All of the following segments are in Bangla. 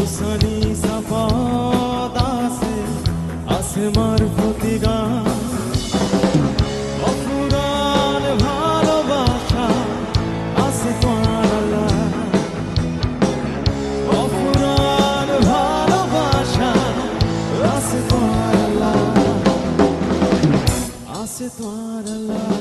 হুসানি সাফাত আছে মার ভালোবাসা তোমার ভালোবাসা তোমার আছে তোমার আল্লাহ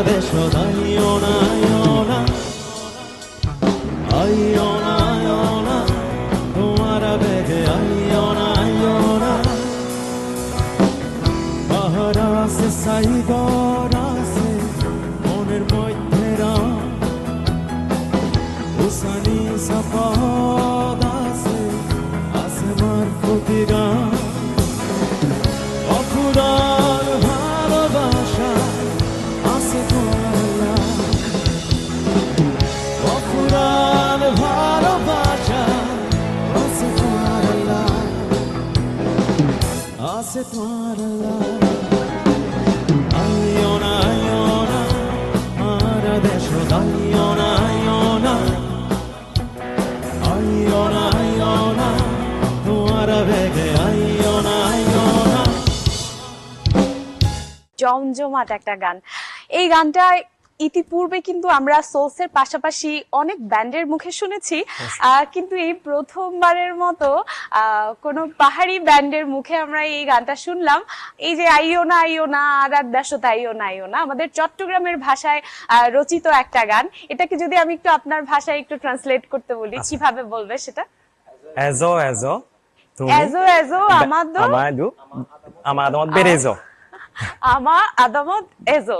আর দেশ আইও না আইও না না আইও না তোমার বেগে আইও না আইও না পাহাড় আছে সাইগর আছে মনের মধ্যে উসানি সাপদ আছে আছে মার প্রতিরা তোমার আইও না আইও না আর দেশ তোমার বেগে আইও জমজমাট একটা গান। এই গানটা ইতিপূর্বে কিন্তু আমরা সোলসের পাশাপাশি অনেক ব্যান্ডের মুখে শুনেছি। কিন্তু এই প্রথমবারের মতো কোনো পাহাড়ি ব্যান্ডের মুখে আমরা এই গানটা শুনলাম। এই যে আইও না আইও না আর দাসত আইও না আইও না আমাদের চট্টগ্রামের ভাষায় রচিত একটা গান। এটাকে যদি আমি একটু আপনার ভাষায় একটু ট্রান্সলেট করতে বলি কীভাবে বলবে সেটা? এজো এজো এজো এজো আমাদো। আমাদু আমাদমত বেরেজো। আমা আদামত এজো।